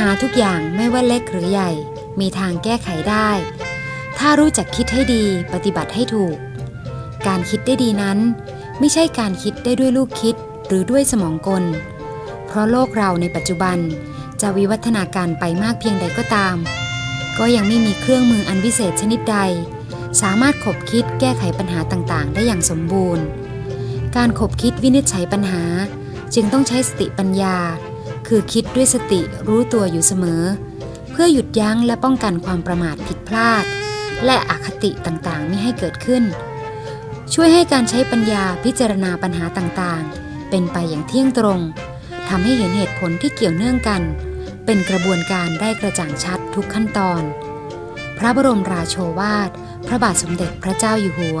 หาทุกอย่างไม่ว่าเล็กหรือใหญ่ มีทางแก้ไขได้ ถ้ารู้จักคิดให้ดีปฏิบัติให้ถูก การคิดได้ดีนั้น ไม่ใช่การคิดได้ด้วยลูกคิดหรือด้วยสมองกล เพราะโลกเราในปัจจุบันจะวิวัฒนาการไปมากเพียงใดก็ตาม ก็ยังไม่มีเครื่องมืออันวิเศษชนิดใด สามารถขบคิดแก้ไขปัญหาต่างๆ ได้อย่างสมบูรณ์ การขบคิดวินิจฉัยปัญหา จึงต้องใช้สติปัญญา คือคิดด้วยสติรู้ตัวอยู่เสมอ เพื่อหยุดยั้งและป้องกันความประมาทผิดพลาด และอคติต่างๆไม่ให้เกิดขึ้น ช่วยให้การใช้ปัญญาพิจารณาปัญหาต่างๆ เป็นไปอย่างเที่ยงตรงทำให้เห็นเหตุผลที่เกี่ยวเนื่องกัน เป็นกระบวนการได้กระจ่างชัดทุกขั้นตอน พระบรมราโชวาท พระบาทสมเด็จพระเจ้าอยู่หัว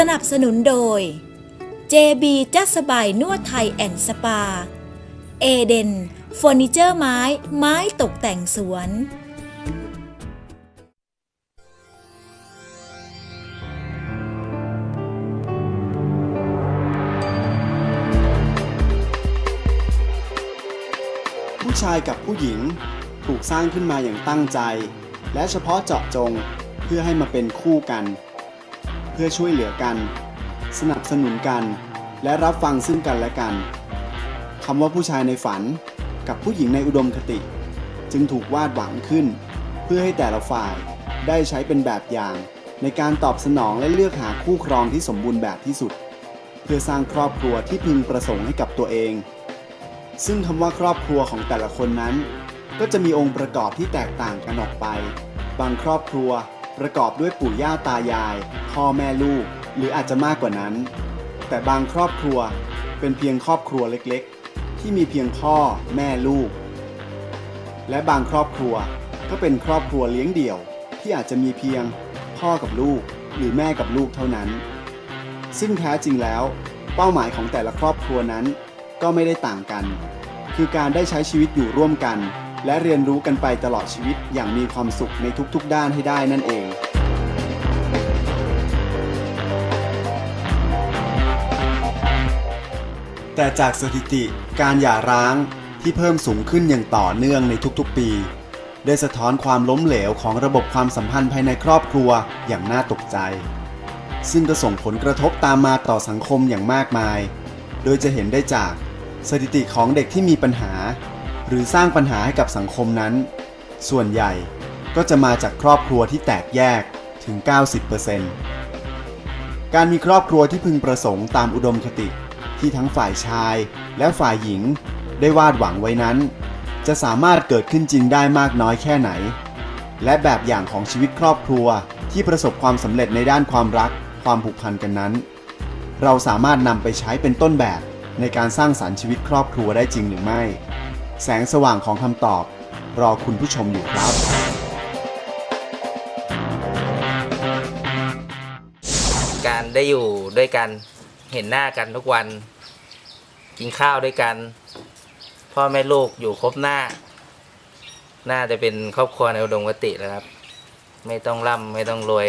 สนับสนุนโดย JB จัสบายนวดไทยแอนด์สปา เอเดนเฟอร์นิเจอร์ไม้ไม้ตกแต่งสวน ผู้ชายกับผู้หญิงถูกสร้างขึ้นมาอย่างตั้งใจ และเฉพาะเจาะจงเพื่อให้มาเป็นคู่กัน เพื่อช่วยเหลือกัน สนับสนุนกัน และรับฟังซึ่งกันและกันคำว่าผู้ชายในฝันกับผู้หญิงในอุดมคติ จึงถูกวาดหวังขึ้น เพื่อให้แต่ละฝ่ายได้ใช้เป็นแบบอย่าง ในการตอบสนองและเลือกหาคู่ครองที่สมบูรณ์แบบที่สุด เพื่อสร้างครอบครัวที่พึงประสงค์ให้กับตัวเอง ซึ่งคำว่าครอบครัวของแต่ละคนนั้น ก็จะมีองค์ประกอบที่แตกต่างกันออกไป บางครอบครัว ประกอบด้วยปู่ย่าตายาย พ่อแม่ลูก หรืออาจจะมากกว่านั้น แต่บางครอบครัวเป็นเพียงครอบครัวเล็กๆ ที่มีเพียงพ่อแม่ลูก และบางครอบครัวก็เป็นครอบครัวเลี้ยงเดี่ยว ที่อาจจะมีเพียงพ่อกับลูก หรือแม่กับลูกเท่านั้น ซึ่งแท้จริงแล้ว เป้าหมายของแต่ละครอบครัวนั้นก็ไม่ได้ต่างกัน คือการได้ใช้ชีวิตอยู่ร่วมกัน และเรียนรู้กันไปตลอดชีวิตอย่างมีความสุขในทุกๆ ด้านให้ได้นั่นเองแต่จากสถิติการหย่าร้างที่เพิ่มสูงขึ้นอย่างต่อเนื่องในทุกๆปี ได้สะท้อนความล้มเหลวของระบบความสัมพันธ์ภายในครอบครัวอย่างน่าตกใจ ซึ่งก็ส่งผลกระทบตามมาต่อสังคมอย่างมากมาย โดยจะเห็นได้จากสถิติของเด็กที่มีปัญหา หรือสร้างปัญหาให้กับสังคมนั้น ส่วนใหญ่ก็จะมาจากครอบครัวที่แตกแยกถึง 90%การมีครอบครัวที่พึงประสงค์ตามอุดมคติที่ทั้งฝ่ายชายและฝ่ายหญิงได้วาดหวังไว้นั้น จะสามารถเกิดขึ้นจริงได้มากน้อยแค่ไหน และแบบอย่างของชีวิตครอบครัวที่ประสบความสำเร็จในด้านความรักความผูกพันกันนั้น เราสามารถนำไปใช้เป็นต้นแบบในการสร้างสรรค์ชีวิตครอบครัวได้จริงหรือไม่ แสงสว่างของคำตอบ รอคุณผู้ชมอยู่ครับ การได้อยู่ด้วยกันเห็นหน้ากันทุกวัน กินข้าวด้วยกัน พ่อแม่ลูกอยู่ครบหน้า น่าจะเป็นครอบครัวในอุดมคติแล้วครับ ไม่ต้องร่ำไม่ต้องรวย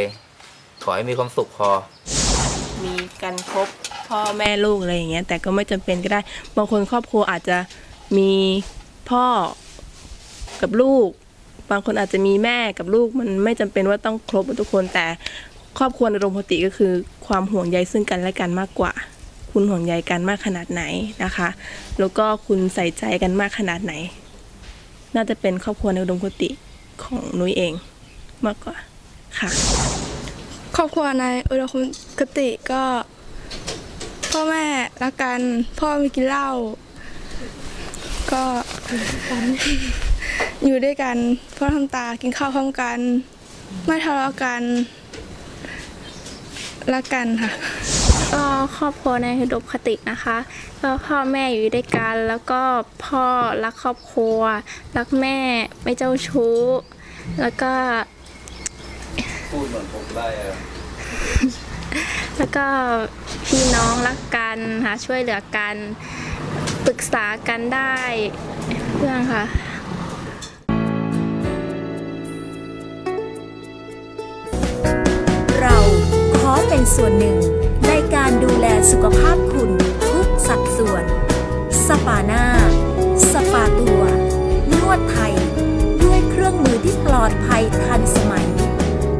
ขอให้มีความสุขพอ มีกันครบพ่อแม่ลูกอะไรอย่างเงี้ยแต่ก็ไม่จำเป็นก็ได้ บางคนครอบครัวอาจจะมี พ่อกับลูก บางคนอาจจะมีแม่กับลูกมันไม่จำเป็นว่าต้องครบทุกคนแต่ครอบครัวในรมปกติก็คือ ความห่วงใยซึ่งกันและกันมากกว่า คุณห่วงใยกันมากขนาดไหนนะคะ แล้วก็คุณใส่ใจกันมากขนาดไหน น่าจะเป็นครอบครัวในอุดมคติของนุ้ยเองมากกว่าค่ะ ครอบครัวในอุดมคติก็ พ่อแม่รักกัน พ่อไม่กินเหล้าก็ อยู่ด้วยกันพ่อทำตากินข้าวพร้อมกัน ไม่ทะเลาะกันรักกันค่ะก็ครอบครัวในอุดมคตินะคะก็พ่อแม่อยู่ด้วยกัน แล้วก็พ่อรักครอบครัว รักแม่ไม่เจ้าชู้ แล้วก็พูดเหมือนผมได้อะแล้วก็พี่น้องรักกันค่ะช่วยเหลือกัน ปรึกษากันได้เรื่องค่ะ เราขอเป็นส่วนหนึ่ง ในการดูแลสุขภาพคุณทุกสัดส่วน สปาหน้า สปาตัว นวดไทย ด้วยเครื่องมือที่ปลอดภัยทันสมัย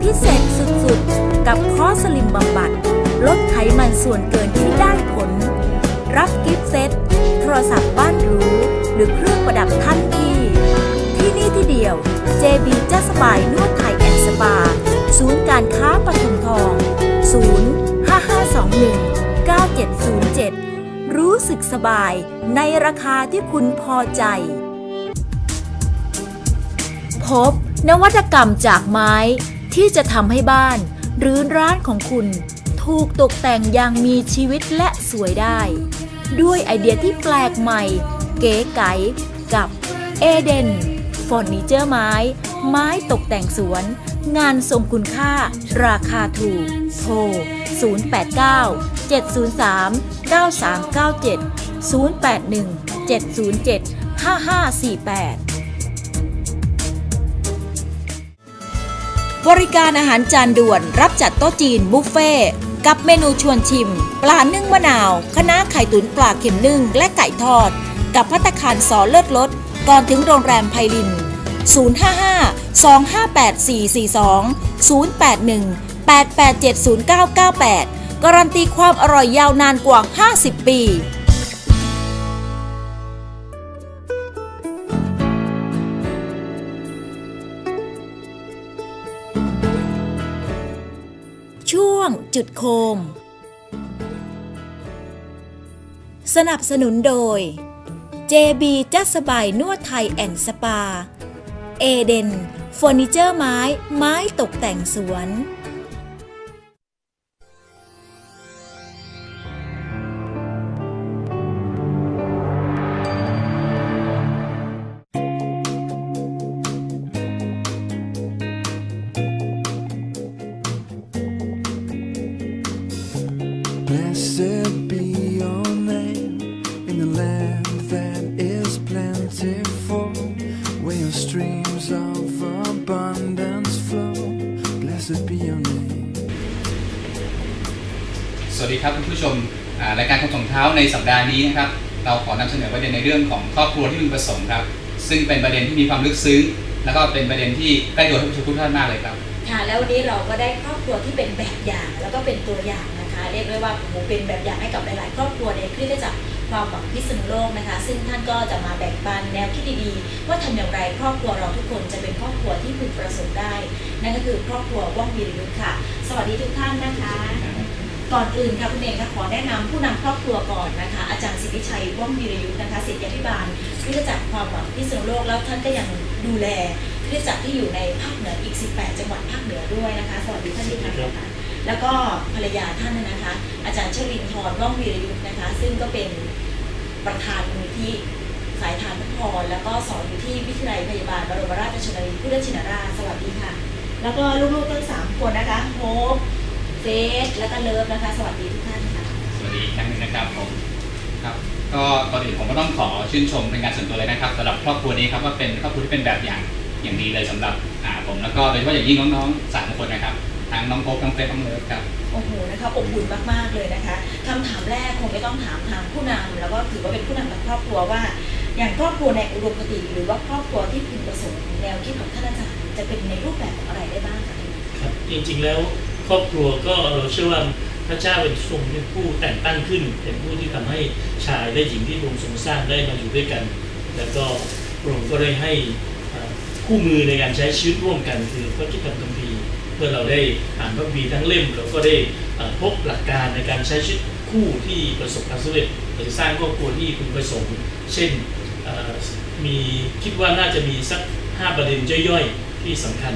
พิเศษสุดๆ กับคอสลิมบำบัด ลดไขมันส่วนเกินที่ได้ผล รือเครื่องประดับทันที่ ที่นี่ที่เดียว JB จัสบายนวดไทยแอนด์สปา ศูนย์การค้าปทุมทอง 0 5521 9707 รู้สึกสบายในราคาที่คุณพอใจ พบนวัตกรรมจากไม้ ที่จะทำให้บ้าน หรือร้านของคุณ ถูกตกแต่งอย่างมีชีวิตและสวยได้ ด้วยไอเดียที่แปลกใหม่ เก๋ไก๋กับเอเดนเฟอร์นิเจอร์ไม้ ไม้ตกแต่งสวน งานทรงคุณค่า ราคาถูก โทร 089 703 9397 081 707 5548 บริการอาหารจานด่วนรับจัดโต๊ะจีนบุฟเฟ่กับเมนูชวนชิม ปลานึ่งมะนาวคะน้าไข่ตุ๋นปลาเค็มนึ่งและไก่ทอด กับพัตคารสอเลิศรสก่อนถึงโรงแรมไพลิน 055 258 442 081 887 0998 การันตีความอร่อยยาวนานกว่า 50 ปีช่วงจุดโคม สนับสนุนโดย JB จัสบายนวดไทยแอนสปา เอเดนเฟอร์นิเจอร์ไม้ไม้ตกแต่งสวน ดีครับคุณผู้ชมรายการคำส่งเท้าในสัปดาห์นี้นะครับเราขอนำเสนอประเด็นในเรื่องของครอบครัวที่พึงประสงค์ครับ ซึ่งเป็นประเด็นที่มีความลึกซึ้ง แล้วก็เป็นประเด็นที่ใกล้ตัวท่านผู้ชมทุกท่านมากเลยครับค่ะแล้ววันนี้เราก็ได้ครอบครัวที่เป็นแบบอย่างแล้วก็เป็นตัวอย่างนะคะ เรียกได้ว่าโอ้เป็นแบบอย่างให้กับหลาย ๆ ครอบครัวในคริสตจักรความหวังพิษณุโลกนะคะ ซึ่งท่านก็จะมาแบ่งปันแนวคิดดีๆ ว่าทำอย่างไรครอบครัวเราทุกคนจะเป็นครอบครัวที่พึงประสงค์ได้ นั่นก็คือครอบครัวว่องวีรยุทธ์ค่ะ สวัสดีทุกท่านนะคะ ก่อนอื่นค่ะคุณเองค่ะขอแนะนำผู้นำครอบครัวก่อนนะคะ อาจารย์สิทธิชัยว่องวีรยุทธ์นะคะศิษยาภิบาลคริสตจักรความหวังพิษณุโลกแล้วท่านก็ยังดูแลคริสตจักรที่อยู่ในภาคเหนืออีก 18 จังหวัดภาคเหนือด้วยนะคะสวัสดีท่านอีกครั้งนะคะแล้วก็ภรรยาท่านนะคะ อาจารย์เชลินทรว่องวีรยุทธ์นะคะ ซึ่งก็เป็นประธานมูลนิธิสายทานพรแล้วก็สอนอยู่ที่วิทยาลัยพยาบาลบรมราชชนนีพุทธชินราชสวัสดีค่ะ แล้วก็ลูกๆทั้งสามคนนะคะโฮป เฟสแล้วก็เลิฟนะคะ สวัสดีทุกท่านค่ะ สวัสดีอีกครั้งหนึงนะครับผมครับก็ก่อนอื่นผมก็ต้องขอชื่นชมเป็นการส่วนตัวเลยนะครับสำหรับครอบครัวนี้ครับว่าเป็นครอบครัวที่เป็นแบบอย่างอย่างดีเลยสำหรับอ่าผมแล้วก็โดยเฉพาะอย่างยิ่งน้องๆสามคนนะครับทั้งน้องโป๊กน้องเฟสน้องเลิฟครับ โอ้โหนะคะอบอุ่นมาก ๆ เลยนะคะคำถามแรกคงไม่ต้องถามทางผู้นำแล้วก็ถือว่าเป็นผู้นำกับครอบครัวว่า อย่างครอบครัวในอุดมคติหรือว่าครอบครัวที่พึงประสงค์แนวคิดของท่านอาจารย์จะเป็นในรูปแบบของอะไรได้บ้างคะ ครับจริงๆแล้ว ครอบครัวก็เราเชื่อว่าพระเจ้าเป็นทรงเป็นผู้แต่งตั้งขึ้น เป็นผู้ที่ทำให้ชายและหญิงที่พระองค์ทรงสร้างได้มาอยู่ด้วยกัน แล้วก็พระองค์ก็ได้ให้คู่มือในการใช้ชีวิตร่วมกันคือพระคิดธรรมคัมภีร์เพื่อเราได้อ่านพระคัมภีร์ทั้งเล่มเราก็ได้พบหลักการในการใช้ชีวิตคู่ที่ประสบความสำเร็จหรือสร้างครอบครัวที่พึงประสงค์ เช่นมีคิดว่าน่าจะมีสัก 5 ประเด็นย่อยๆ ที่สำคัญ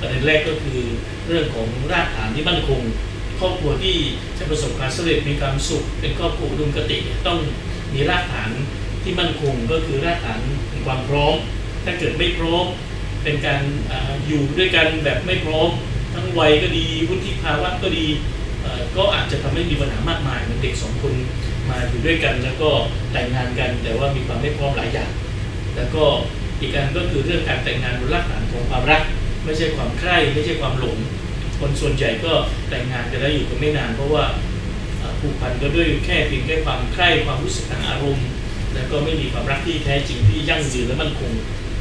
ประเด็นแรกก็คือเรื่องของรากฐานที่มั่นคง ครอบครัวที่จะประสบความสำเร็จมีความสุข เป็นครอบครัวอุดมคติต้องมีรากฐานที่มั่นคงก็คือรากฐานแห่งความพร้อม ถ้าเกิดไม่พร้อมเป็นการออยู่ด้วยกันแบบไม่พร้อม ทั้งวัยก็ดีวุฒิภาวะก็ดีก็อาจจะทำให้มีปัญหามากมายเหมือนเด็กสองคนมาอยู่ด้วยกัน แล้วก็แต่งงานกัน แต่ว่ามีความไม่พร้อมหลายอย่าง แล้วก็อีกอันก็คือเรื่องการแต่งงานบนรากฐานของความรัก ไม่ใช่ความใคร่ไม่ใช่ความหลง คนส่วนใหญ่ก็แต่งงานกันแล้วอยู่กันไม่นาน เพราะว่าผูกพันก็ด้วยแค่เพียงแค่ความใคร่ความรู้สึกทางอารมณ์ แล้วก็ไม่มีความรักที่แท้จริงที่ยั่งยืนและมั่นคง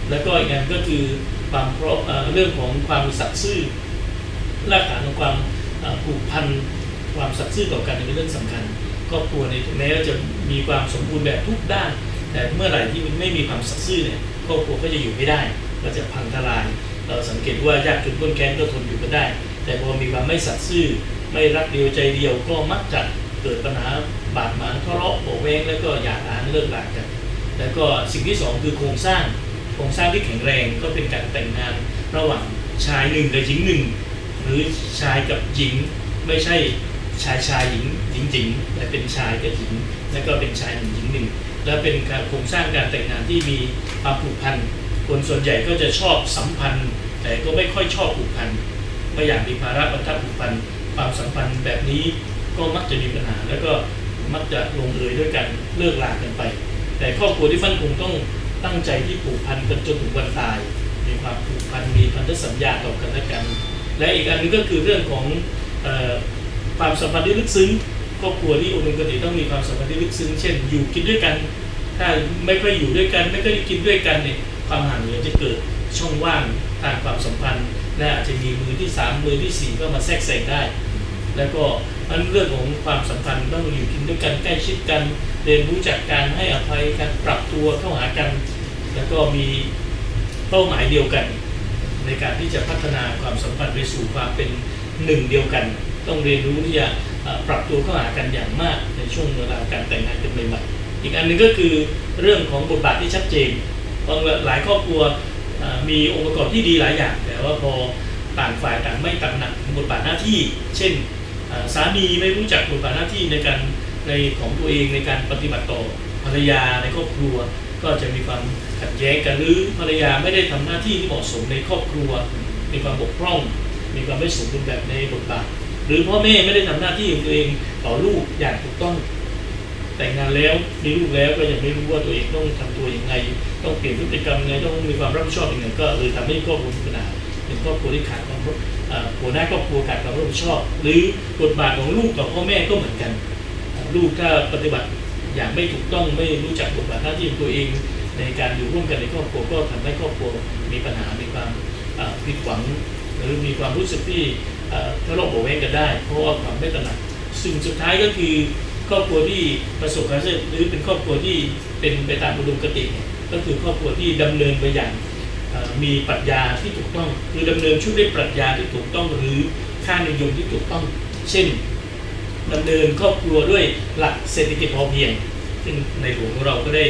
แล้วก็อีกอันก็คือความเพราะเรื่องของความสัตย์ซื่อรากฐานของความผูกพันความสัตย์ซื่อต่อกันเป็นเรื่องสำคัญครอบครัวในยถึงแม้ว่าจะมีความสมบูรณ์แบบทุกด้าน แต่เมื่อไหร่ที่มันไม่มีความสัตย์ซื่อเนี่ยครอบครัวก็จะอยู่ไม่ได้ก็จะพังทลาย เราสังเกตว่ายากจนพ้นแค้นก็ทนอยู่กันได้ แต่พอมีความไม่สัตย์ซื่อไม่รักเดียวใจเดียวก็มักจะเกิดปัญหาบาดหมางทะเลาะเบาะแวงแล้วก็หย่าร้างเลิกลากัน แล้วก็สิ่งที่สองคือโครงสร้างโครงสร้างที่แข็งแรงก็เป็นการแต่งงานระหว่างชายหนึ่งกับหญิงหนึ่งหรือชายกับหญิงไม่ใช่ชายชายหญิงหญิงหญิงแต่เป็นชายกับหญิง แล้วก็เป็นชายหนึ่งหญิงหนึ่งและเป็นการโครงสร้างการแต่งงานที่มีความผูกพัน คนส่วนใหญ่ก็จะชอบสัมพันธ์ แต่ก็ไม่ค่อยชอบผูกพันไม่อยากมีภาระบังคับผูกพันความสัมพันธ์แบบนี้ก็มักจะมีปัญหา แล้วก็มักจะลงเอยด้วยกันเลิกลากันไป แต่ครอบครัวที่มั่นคงต้องตั้งใจที่ผูกพันกันจนถึงวันตาย มีความผูกพันมีพันธสัญญาต่อกันและกัน และอีกอันหนึงก็คือเรื่องของออความสัมพันธ์ที่ลึกซึ้งครอบครัวที่อุดมคติต้องมีความสัมพันธ์ที่ลึกซึ้งเช่น อยู่กินด้วยกัน ถ้าไม่ค่อยอยู่ด้วยกัน ไม่ค่อยกินด้วยกันเนี่ย ความห่างเหินจะเกิดช่องว่างทางความสัมพันธ์ และอาจจะมีมือที่สามมือที่สี่ก็มาแทรกแซงได้ แล้วก็อันเรื่องของความสัมพันธ์ต้องอยู่กินด้วยกันใกล้ชิดกันเรียนรู้จักการให้อภัยการปรับตัวเข้าหากัน แล้วก็มีเป้าหมายเดียวกัน ในการที่จะพัฒนาความสัมพันธ์ไปสู่ความเป็นหนึ่งเดียวกัน ต้องเรียนรู้ที่จะปรับตัวเข้าหากันอย่างมากในช่วงเวลาการแต่งงานกันใหม่ๆอีกอันหนึงก็คือเรื่องของบทบาทที่ชัดเจน บางหลายครอบครัวมีองค์ประกอบที่ดีหลายอย่าง แต่ว่าพอต่างฝ่ายต่างไม่ตระหนักบทบาทหน้าที่ เช่นสามีไม่รู้จักบทบาทหน้าที่ในการในของตัวเองในการปฏิบัติต่อภรรยาในครอบครัว ก็จะมีความขัดแย้งกันหรือภรรยาไม่ได้ทำหน้าที่ที่เหมาะสมในครอบครัว มีความบกพร่อง มีความไม่สมบูรณ์แบบในบทบาท หรือพ่อแม่ไม่ได้ทำหน้าที่ของตัวเองต่อลูกอย่างถูกต้อง แต่งงานแล้วมีลูกแล้วก็ยังไม่รู้ว่าตัวเองต้องทำตัวยังไง ต้องเปลี่ยนพฤติกรรมยังไงต้องมีความรับผิดชอบยังไงก็เลยทำให้ครอบครัวมีปัญหาเป็นครอบครัวที่ขาดความรับเอ่อหัวหน้าครอบครัวขาดความรับผิดชอบ หรือบทบาทของลูกกับพ่อแม่ก็เหมือนกัน ลูกถ้าปฏิบัติอย่างไม่ถูกต้องไม่รู้จักบทบาทหน้าที่ของตัวเองในการอยู่ร่วมกันในครอบครัวก็ทำให้ครอบครัวมีปัญหามีความผิดหวัง หรือมีความรู้สึกที่ทะเลาะเบาะแว้งกันได้ เพราะว่าความไม่ตระหนักสิ่งสุดท้ายก็คือ ครอบครัวที่ประสบความสำเร็จหรือเป็นครอบครัวที่เป็นไปตามอุดมคติก็คือครอบครัวที่ดำเนินไปอย่างมีปรัชญาที่ถูกต้องคือดำเนินชีวิตด้วยปรัชญาที่ถูกต้องหรือค่านิยมที่ถูกต้อง เช่นดำเนินครอบครัวด้วยหลักเศรษฐกิจพอเพียง ซึ่งในหลวงของเราก็ได้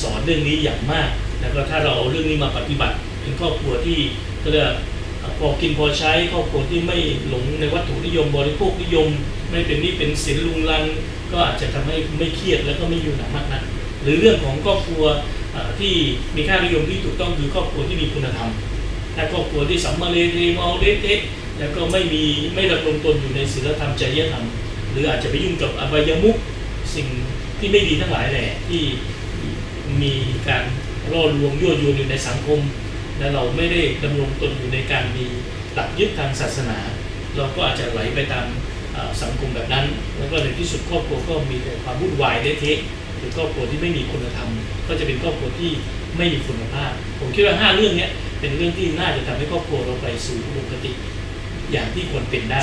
สอนเรื่องนี้อย่างมากแล้วก็ถ้าเราเอาเรื่องนี้มาปฏิบัติเป็นครอบครัวที่ก็เรียกพอกินพอใช้ครอบครัวที่ไม่หลงในวัตถุนิยมบริโภคนิยม ไม่เป็นนี่เป็นสินลุงลัง ก็อาจจะทำให้ไม่เครียดแล้วก็ไม่อยู่หนักมากนักหรือเรื่องของครอบครัวที่มีค่านิยมที่ถูกต้องคือครอบครัวที่มีคุณธรรมถ้าครอบครัวที่สัมมาเลเทเมาเละเทแล้วก็ไม่มีไม่ดำรงตนอยู่ในศีลธรรมจริยธรรม หรืออาจจะไปยุ่งกับอบายมุขสิ่งที่ไม่ดีทั้งหลายแหละที่มีการล่อลวงยั่วยวนอยู่ในสังคม และเราไม่ได้ดำรงตนอยู่ในการมีหลักยึดทางศาสนา เราก็อาจจะไหลไปตาม สังคมแบบนั้น แล้วก็ในที่สุดครอบครัวก็มีแต่ความวุ่นวายเละเทะหรือครอบครัวที่ไม่มีคุณธรรม ก็จะเป็นครอบครัวที่ไม่มีคุณภาพ ผมคิดว่าห้าเรื่องนี้เป็นเรื่องที่น่าจะทำให้ครอบครัวเราไปสู่อุดมคติอย่างที่ควรเป็นได้